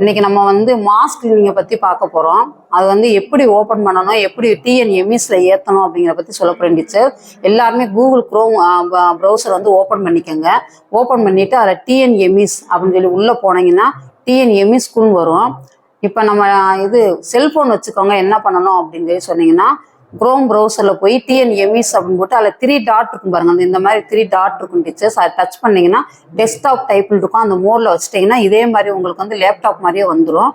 இன்னைக்கு நம்ம வந்து மாஸ்க் கிளீனிங்கை பற்றி பார்க்க போகிறோம் அது வந்து எப்படி ஓப்பன் பண்ணணும் எப்படி டிஎன்எம்இஸில் ஏற்றணும் அப்படிங்கிற பற்றி சொல்ல போகிறேன் டீச்சர் எல்லாருமே கூகுள் க்ரோம் ப்ரௌசர் வந்து ஓப்பன் பண்ணிக்கோங்க. ஓப்பன் பண்ணிவிட்டு அதில் டிஎன்எம்இஸ் அப்படின்னு சொல்லி உள்ளே போனீங்கன்னா டிஎன்எம்இஸ்குன்னு வரும். இப்போ நம்ம இது செல்ஃபோன் வச்சுக்கோங்க என்ன பண்ணணும் அப்படின்னு சொல்லி சொன்னீங்கன்னா குரோம் ப்ரௌசரில் போய் டிஎன்எம்இஸ் அப்படின்னு போட்டு அதில் த்ரீ டாட் இருக்கும் பாருங்க. அந்த இந்த மாதிரி த்ரீ டாட் இருக்கும் டீச்சர்ஸ் அதை டச் பண்ணீங்கன்னா டெஸ்க்டாப் டைப்பில் இருக்கும். அந்த மோடில் வச்சிட்டிங்கன்னா இதே மாதிரி உங்களுக்கு வந்து லேப்டாப் மாதிரியே வந்துடும்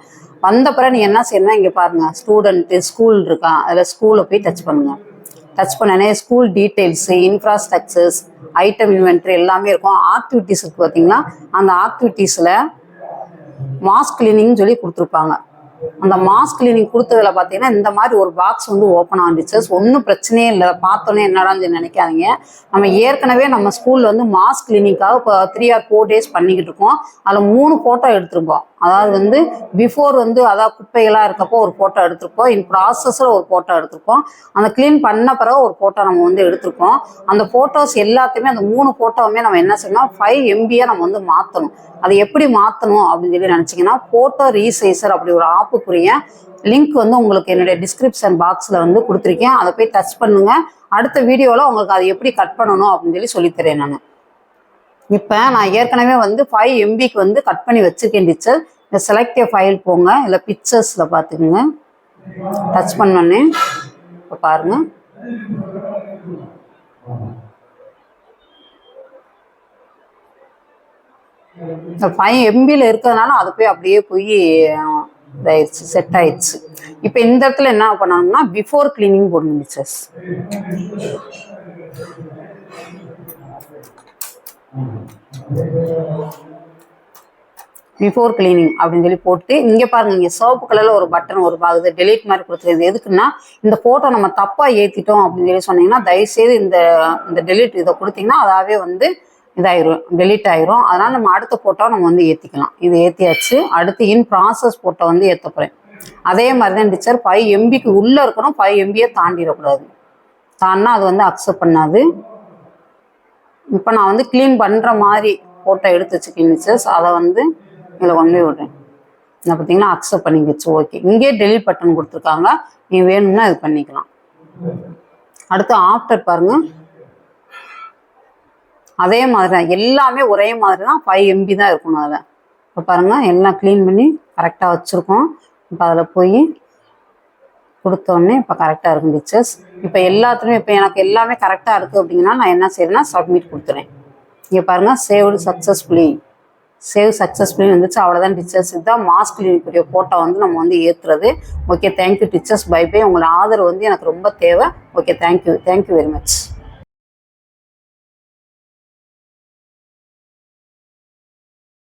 வந்த பிறகு நீங்கள் என்ன செய்யணும் இங்கே பாருங்கள் ஸ்டூடெண்ட்டு ஸ்கூல் இருக்கா? அதில் ஸ்கூலில் போய் டச் பண்ணுங்கள் டச் பண்ணனே school details infrastructures item inventory எல்லாமே இருக்கும். ஆக்டிவிட்டீஸ் இருக்கு பார்த்தீங்களா அந்த ஆக்டிவிட்டீஸில் மாஸ் கிளீனிங் சொல்லி கொடுத்துருப்பாங்க. அந்த மாஸ் கிளீனிங் கொடுத்ததுல பார்த்தீங்கன்னா இந்த மாதிரி ஒரு பாக்ஸ் வந்து ஓப்பன் ஆகிடுச்சு ஒன்றும் பிரச்சனையே இல்லை. பார்த்தோன்னே என்னடான்னு சொல்லி நினைக்காதீங்க. நம்ம ஏற்கனவே நம்ம ஸ்கூலில் வந்து மாஸ் கிளீனிங்காக இப்போ த்ரீ ஆர் ஃபோர் டேஸ் பண்ணிக்கிட்டு இருக்கோம். அதில் மூணு ஃபோட்டோ எடுத்திருப்போம் அதாவது வந்து பிஃபோர் வந்து அதாவது குப்பைகளாக இருக்கப்போ ஒரு ஃபோட்டோ எடுத்திருப்போம் இன் ப்ராசஸில் ஒரு ஃபோட்டோ எடுத்திருப்போம் அந்த க்ளீன் பண்ண பிறகு ஒரு ஃபோட்டோ நம்ம வந்து எடுத்திருப்போம் அந்த ஃபோட்டோஸ் எல்லாத்தையுமே அந்த மூணு ஃபோட்டோவுமே நம்ம என்ன செய்யணும் ஃபைவ் எம்பியாக நம்ம வந்து மாற்றணும் அது எப்படி மாற்றணும் அப்படின்னு சொல்லி நினச்சிங்கன்னா ஃபோட்டோ ரீசைசர் அப்படி ஒரு ஆப்புக்குரிய லிங்க் வந்து உங்களுக்கு என்னுடைய டிஸ்கிரிப்ஷன் பாக்ஸில் வந்து கொடுத்துருக்கேன். அதை போய் டச் பண்ணுங்க. அடுத்த வீடியோவில் உங்களுக்கு அதை எப்படி கட் பண்ணணும் அப்படின்னு சொல்லி சொல்லித்தரேன் நான். இப்போ நான் ஏற்கனவே வந்து ஃபைவ் எம்பிக்கு வந்து கட் பண்ணி வச்சிருக்கேன் டீச்சர் இந்த செலக்டிவ் ஃபைல் போங்க. இல்லை பிக்சர்ஸில் பார்த்துக்குங்க. டச் பண்ணோன்னே இப்போ பாருங்கள் ஃபைவ் எம்பியில் இருக்கிறதுனால அது போய் அப்படியே போய் இதாயிடுச்சு செட் ஆயிடுச்சு இப்போ இந்த இடத்துல என்ன பண்ணணும்னா பிஃபோர் கிளீனிங் போடணும் மிச்சஸ் பிஃபோர் கிளீனிங் அப்படின்னு சொல்லி போட்டு இங்கே பாருங்க இங்கே சிவப்பு கலரில் ஒரு பட்டன் ஒரு பாகுது டெலீட் மாதிரி கொடுத்துருது எதுக்குன்னா இந்த ஃபோட்டோ நம்ம தப்பாக ஏற்றிட்டோம் அப்படின்னு சொல்லி சொன்னீங்கன்னா தயவுசெய்து இந்த இந்த டெலீட் இதை கொடுத்தீங்கன்னா அதாவே வந்து இதாயிரும் டெலீட் ஆயிரும். அதனால நம்ம அடுத்த ஃபோட்டோ நம்ம வந்து ஏற்றிக்கலாம் இது ஏற்றியாச்சு அடுத்து இன் ப்ராசஸ் ஃபோட்டோ வந்து ஏற்ற போகிறேன் அதே மாதிரி தான் டீச்சர் ஃபைவ் எம்பிக்கு உள்ளே இருக்கணும். ஃபைவ் எம்பியை தாண்டிடக்கூடாது. தாண்டினா அது வந்து அக்செப்ட் பண்ணாது. இப்போ நான் வந்து க்ளீன் பண்ணுற மாதிரி ஃபோட்டோ எடுத்து வச்சுக்கேன் டீச்சர்ஸ். அதை வந்து இதில் கொண்டு போய் விடுறேன். நான் பார்த்தீங்கன்னா அக்செப்ட் பண்ணிக்கிச்சு ஓகே இங்கே டெலிட் பட்டன் கொடுத்துருக்காங்க. நீ வேணும்னா இது பண்ணிக்கலாம். அடுத்து ஆஃப்டர் பாருங்க. அதே மாதிரி தான் எல்லாமே ஒரே மாதிரி தான் ஃபைவ் எம்பி தான் இருக்கணும் அதில். இப்போ பாருங்கள் எல்லாம் க்ளீன் பண்ணி கரெக்டாக வச்சுருக்கோம். இப்போ அதில் போய் கொடுத்தோடனே இப்போ கரெக்டாக இருக்கும் டீச்சர்ஸ் இப்போ எல்லாத்துலேயும் இப்போ எனக்கு எல்லாமே கரெக்டாக இருக்குது அப்படிங்கன்னா நான் என்ன செய்யறேன்னா சப்மிட் கொடுத்துறேன். இங்கே பாருங்கள் சேவ்டு சக்ஸஸ்ஃபுல்லி சேவ் சக்ஸஸ்ஃபுல்லி வந்துச்சு அவ்வளோதான் டீச்சர்ஸ் இதுதான் மாஸ்க் கிளினிக்குரிய ஃபோட்டோ வந்து நம்ம வந்து ஏற்றுறது okay thank you teachers bye bye உங்களோட ஆதரவு வந்து எனக்கு ரொம்ப தேவை. Okay thank you thank you very much